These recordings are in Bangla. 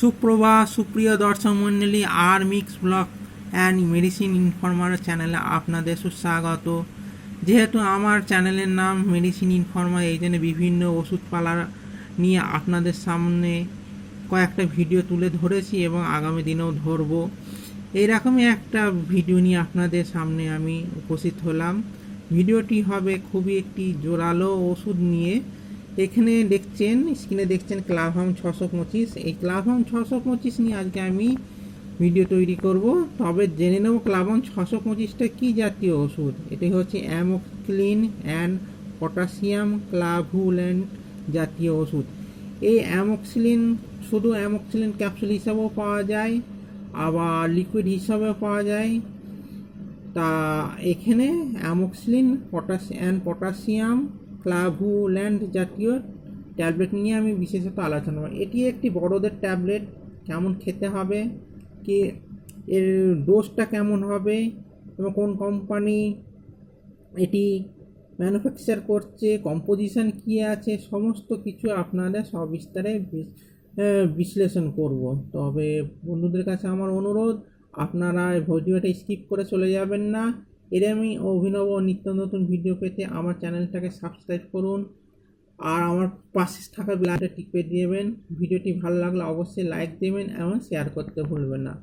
সুপ্রভাত সুপ্রিয় দর্শক মণ্ডলী, আর mix block and medicine informer চ্যানেলে আপনাদের সুস্বাগত। যেহেতু আমার চ্যানেলের নাম মেডিসিন ইনফরমার, এই জন্য বিভিন্ন ওষুধপালা নিয়ে আপনাদের সামনে কয়েকটা ভিডিও তুলে ধরেছি এবং আগামী দিনেও ধরবো। এইরকমই একটা ভিডিও নিয়ে আপনাদের সামনে আমি উপস্থিত হলাম। ভিডিওটি হবে খুবই একটি জোরালো ওষুধ নিয়ে। এখানে দেখছেন স্ক্রিনে দেখছেন ক্লাভাম ছশো পঁচিশ। এই ক্লাভাম ছশো পঁচিশ নিয়ে আজকে আমি ভিডিও তৈরি করব। তবে জেনে নেব ক্লাভাম ছশো পঁচিশটা কী জাতীয় ওষুধ? এটি হচ্ছে অ্যামোক্লিন অ্যান্ড পটাশিয়াম ক্লাভুল্যান্ট জাতীয় ওষুধ। এই অ্যামোক্সিলিন, শুধু অ্যামোক্সিলিন ক্যাপসুল হিসাবেও পাওয়া যায়, আবার লিকুইড হিসাবেও পাওয়া যায়। তা এখানে amoxicillin, potash, and potassium clavulanate জাতীয় ট্যাবলেট নিয়ে আমি বিশেষত আলোচনা করব। এটি একটি বড়দের ট্যাবলেট, কেমন খেতে হবে, কি এর ডোজটা কেমন হবে এবং কোন কোম্পানি এটি ম্যানুফ্যাকচার করছে কম্পোজিশন কী আছে, সমস্ত কিছু আপনাদের সবিস্তারে বিশ্লেষণ করব। তবে বন্ধুদের কাছে আমার অনুরোধ, আপনারা ভিডিওটা স্কিপ করে চলে যাবেন না। এরমই অভিনব নিত্য নতুন ভিডিও পেতে আমার চ্যানেলটাকে সাবস্ক্রাইব করুন। আর আমার পাশে থাকা বেলাটা টিপে দিবেন। ভিডিওটি ভালো লাগলে অবশ্যই লাইক দেবেন এবং শেয়ার করতে ভুলবেন না।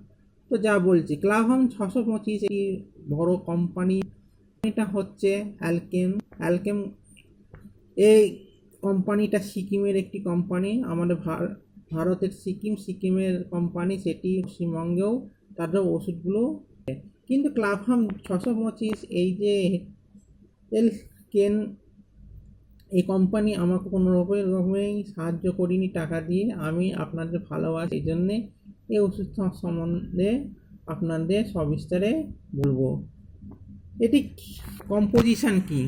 তো যা বলছি, ক্লাভম ছশো পঁচিশ এই বড় কোম্পানি এটা হচ্ছে অ্যালকেম অ্যালকেম এই কোম্পানিটা সিকিমের একটি কোম্পানি আমাদের ভারতের সিকিম। সিকিমের কোম্পানি সেটি পশ্চিমবঙ্গেও, তাদের ওষুধগুলো। কিন্তু ক্লাভাম ছশো পঁচিশ, এই যে এল কেন, এই কোম্পানি আমাকে কোনো রকমের রকমেই সাহায্য করিনি টাকা দিয়ে। আমি আপনাদের ভালোবাসি, এই জন্যে এই ওষুধ সম্বন্ধে আপনাদের সবিস্তারে বলব। এটি কম্পোজিশান কি?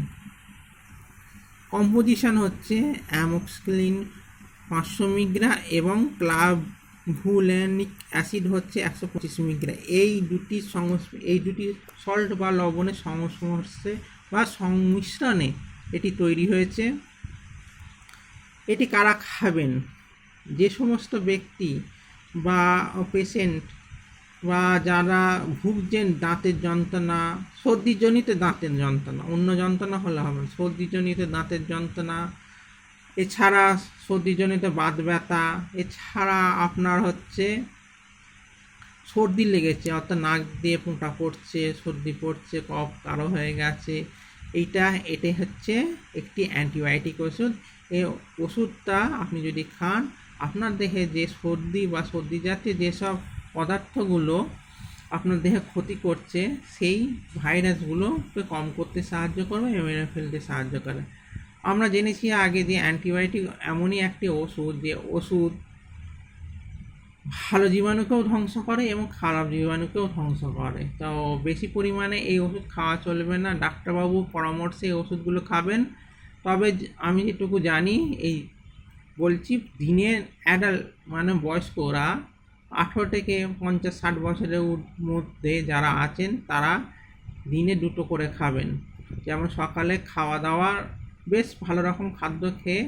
কম্পোজিশান হচ্ছে অ্যামোক্সিলিন, পাঁচশো মিগ্রা এবং ক্লাভুল্যানিক অ্যাসিড হচ্ছে একশো পঁচিশ মিগ্রা এই দুটি সংস্প এই দুটি সল্ট বা লবণের সংস্পর্শে বা সংমিশ্রণে এটি তৈরি হয়েছে। এটি কারা খাবেন? যে সমস্ত ব্যক্তি বা পেশেন্ট বা যারা ভুগছেন দাঁতের যন্ত্রণা, সর্দিজনিত দাঁতের যন্ত্রণা, অন্য যন্ত্রণা হলে হবে সর্দিজনিত দাঁতের যন্ত্রণা এছাড়া সর্দিজনিত বাত ব্যথা, এছাড়া আপনার হচ্ছে সর্দি লেগেছে, অর্থাৎ নাক দিয়ে ফোঁটা পড়ছে, সর্দি পড়ছে, কফ কারও হয়ে গেছে। এইটা, এটাই হচ্ছে একটি অ্যান্টিবায়োটিক ওষুধ। এই ওষুধটা আপনি যদি খান, আপনার দেহে যে সর্দি বা সর্দি জাতীয় যেসব পদার্থগুলো আপনার দেহে ক্ষতি করছে, সেই ভাইরাসগুলোকে কম করতে সাহায্য করবে এবং ফেলতে সাহায্য করে আমরা জেনেছি আগে যে অ্যান্টিবায়োটিক এমনই একটি ওষুধ যে ওষুধ ভালো জীবাণুকেও ধ্বংস করে এবং খারাপ জীবাণুকেও ধ্বংস করে। তো বেশি পরিমাণে এই ওষুধ খাওয়া চলবে না। ডাক্তারবাবু পরামর্শে এই ওষুধগুলো খাবেন। তবে আমি যেটুকু জানি, এই বলছি দিনে অ্যাডাল্ট মানে বয়স্করা আঠেরো থেকে পঞ্চাশ, ষাট বছরের মধ্যে যারা আছেন, তারা দিনে দুটো করে খাবেন। যেমন সকালে খাওয়া দাওয়া বেশ ভালো রকম খাদ্য খেয়ে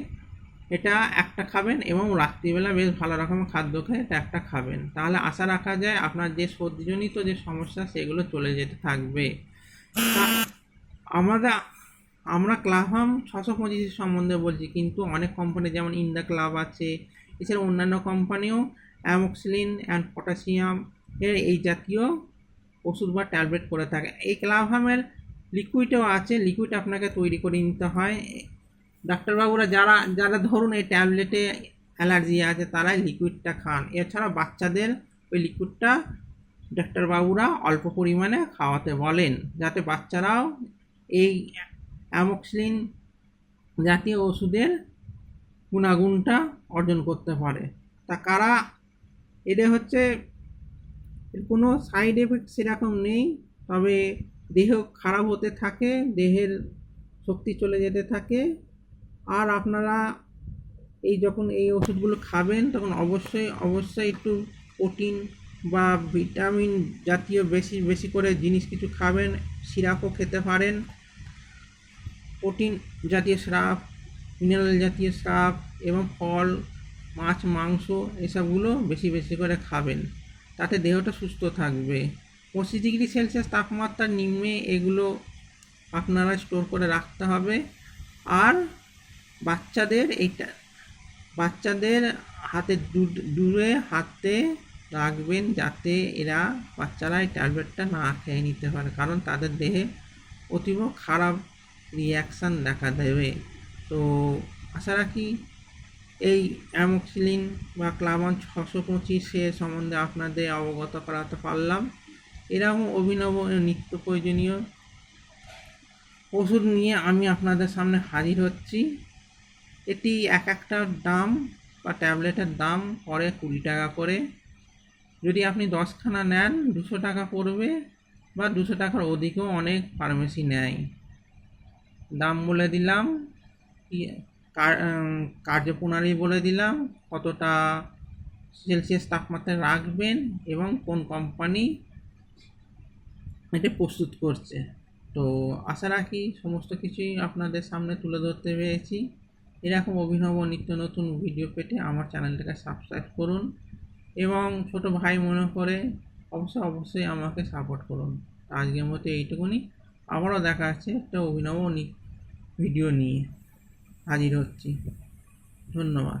এটা একটা খাবেন এবং রাত্রিবেলা বেশ ভালো রকম খাদ্য খেয়ে এটা একটা খাবেন। তাহলে আশা রাখা যায় আপনার যে সর্দিজনিত যে সমস্যা সেগুলো চলে যেতে থাকবে। আমরা আমরা ক্লাভাম ছশো পঁচিশ সম্বন্ধে বলছি, কিন্তু অনেক কোম্পানি যেমন ইন্দা ক্লাব আছে, এছাড়া অন্যান্য কোম্পানিও অ্যামোক্সিলিন অ্যান্ড পটাশিয়াম এই জাতীয় ওষুধ বা ট্যাবলেট করে থাকে। এই ক্লাভামের লিকুইডও আছে লিকুইড আপনাকে তৈরি করে নিতে হয়। ডাক্তারবাবুরা যারা যারা ধরুন এই ট্যাবলেটে অ্যালার্জি আছে, তারাই লিকুইডটা খান। এছাড়া বাচ্চাদের ওই লিকুইডটা ডাক্তারবাবুরা অল্প পরিমাণে খাওয়াতে বলেন, যাতে বাচ্চারাও এই অ্যামোক্সিলিন জাতীয় ওষুধের গুণাগুণটা অর্জন করতে পারে। তা কারা? এটা হচ্ছে, এর কোনো সাইড এফেক্ট সেরকম নেই, তবে দেহ খারাপ হতে থাকে, দেহের শক্তি চলে যেতে থাকে। আর আপনারা এই যখন এই ওষুধগুলো খাবেন, তখন অবশ্যই অবশ্যই একটু প্রোটিন বা ভিটামিন জাতীয় বেশি বেশি করে জিনিস কিছু খাবেন, সিরাপও খেতে পারেন। প্রোটিন জাতীয় স্রাব মিনারেল জাতীয় স্রাব এবং ফল, মাছ, মাংস, এসবগুলো বেশি বেশি করে খাবেন। তাতে দেহটা সুস্থ থাকবে। পঁচিশ ডিগ্রি সেলসিয়াস তাপমাত্রার নিম্নে এগুলো আপনারা স্টোর করে রাখতে হবে। আর বাচ্চাদের এইটা, বাচ্চাদের হাতে দূর- হাতে রাখবেন যাতে এরা বাচ্চারা এই ট্যাবলেটটা না খেয়ে নিতে পারে। কারণ তাদের দেহে অতীব খারাপ রিয়াকশান দেখা দেবে। তো আশা রাখি এই অ্যামোক্সিলিন বা ক্লামান ছশো পঁচিশের সম্বন্ধে আপনাদের অবগত করাতে পারলাম। এরকম অভিনব নিত্য প্রয়োজনীয়। ওষুধ নিয়ে আমি আপনাদের সামনে হাজির হচ্ছি। এটি এক একটার দাম বা ট্যাবলেটের দাম পড়ে কুড়ি টাকা করে। যদি আপনি দশখানা নেন, দুশো টাকা পড়বে বা দুশো টাকার অধিকও অনেক ফার্মেসি নেয়। দাম বলে দিলাম কার্যপ্রণালী বলে দিলাম, কতটা সেলসিয়াস তাপমাত্রায় রাখবেন এবং কোন কোম্পানি এটা প্রস্তুত করছে। তো আশা রাখি সমস্ত কিছুই আপনাদের সামনে তুলে ধরতে পেরেছি। এরকম অভিনব নিত্য নতুন ভিডিও পেতে আমার চ্যানেলটাকে সাবস্ক্রাইব করুন এবং ছোট ভাই মনে করে অবশ্যই অবশ্যই আমাকে সাপোর্ট করুন। আজকের মতো এইটুকুনি। আবারও দেখা যাচ্ছে একটা অভিনব ভিডিও নিয়ে। হাজির হচ্ছি। ধন্যবাদ।